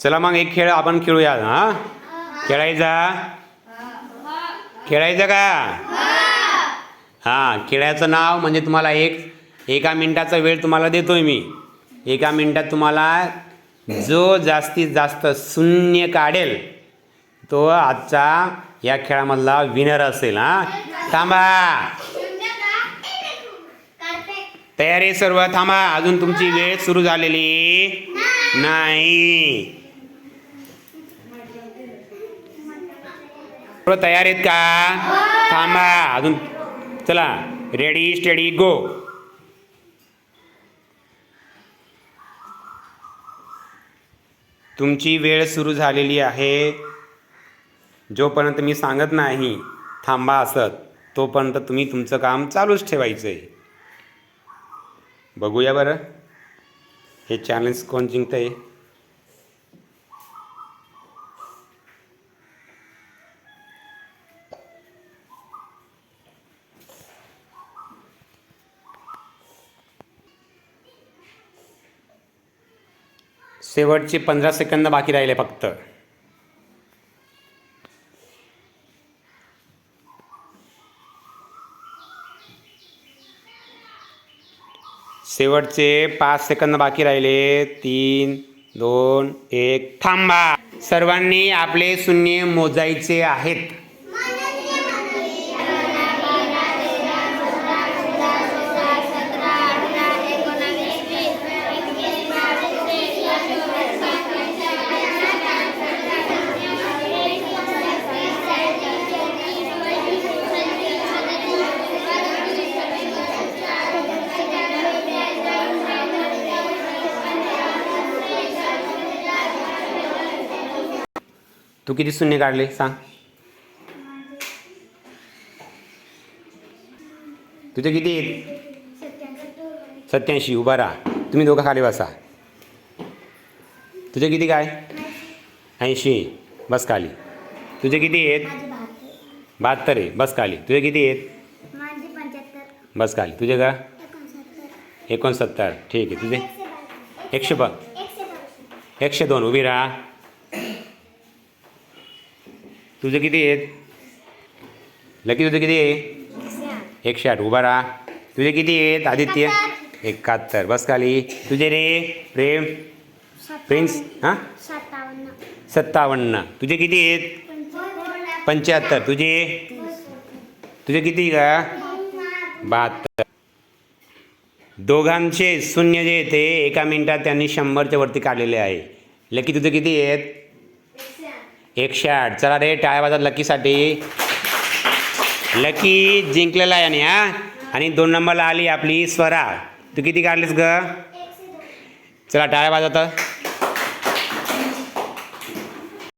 चला मग एक खेळ आपण खेळूया. हा? खेळायचा? खेळायचं का? हां खेळायचं नाव म्हणजे तुम्हाला एक एका मिनिटाचा वेळ तुम्हाला देतोय मी. एका मिनिटात तुम्हाला जो जास्तीत जास्त शून्य काढेल तो आजचा या खेळामधला विनर असेल हा? थांबा. तयारी सर्व थांबा. अजून तुमची वेळ सुरू झालेली नाही. तयार आहेत का? थांबा. अजून चला. रेडी स्टेडी गो तुमची वेळ सुरू झालेली आहे. जोपर्यंत मी सांगत नाही थांबा असत तोपर्यंत तुम्ही तुमचं काम चालूच ठेवायचं आहे बघूया बरं. हे चॅलेंज कोण जिंकतंय? शेवटचे पंधरा सेकंद बाकी राहिले फक्त. शेवटचे पाच सेकंद बाकी राहिले. तीन दोन एक. थांबा. सर्वांनी आपले शून्य मोजायचे आहेत. तू किती शून्य काढले सांग. तुझे किती आहेत? सत्याऐंशी उभा राहा. तुम्ही दोघं खाली बसा. तुझे किती काय? ऐंशी. बस खाली. तुझे किती आहेत? बहात्तर आहे. बस खाली. तुझे किती आहेत? बस खाली. तुझे का? एकोणसत्तर. ठीक आहे. तुझे? एकशे एकशे ब एकशे दोन. उभी राहा. तुझे किती आहेत? लकी तुझे किती आहे? एकशे आठ. उभा राहा. तुझे किती आहेत? आदित्य? एकाहत्तर. बस खाली. तुझे रे? प्रेम? प्रिन्स? हां? सत्तावन्न. तुझे किती आहेत? पंच्याहत्तर. तुझे? तुझे किती का? बहात्तर. दोघांचे शून्य जे ते एका मिनिटात त्यांनी शंभरच्या वरती काढलेले आहे. लकी तुझे किती आहेत? एकशे आठ. चला रे टाळ्या वाजा लकीसाठी. लकी जिंकलेला आहे आणि हा? आणि दोन नंबरला आली आपली स्वरा. तू किती काढलीस ग? चला टाळ्या वाजवत.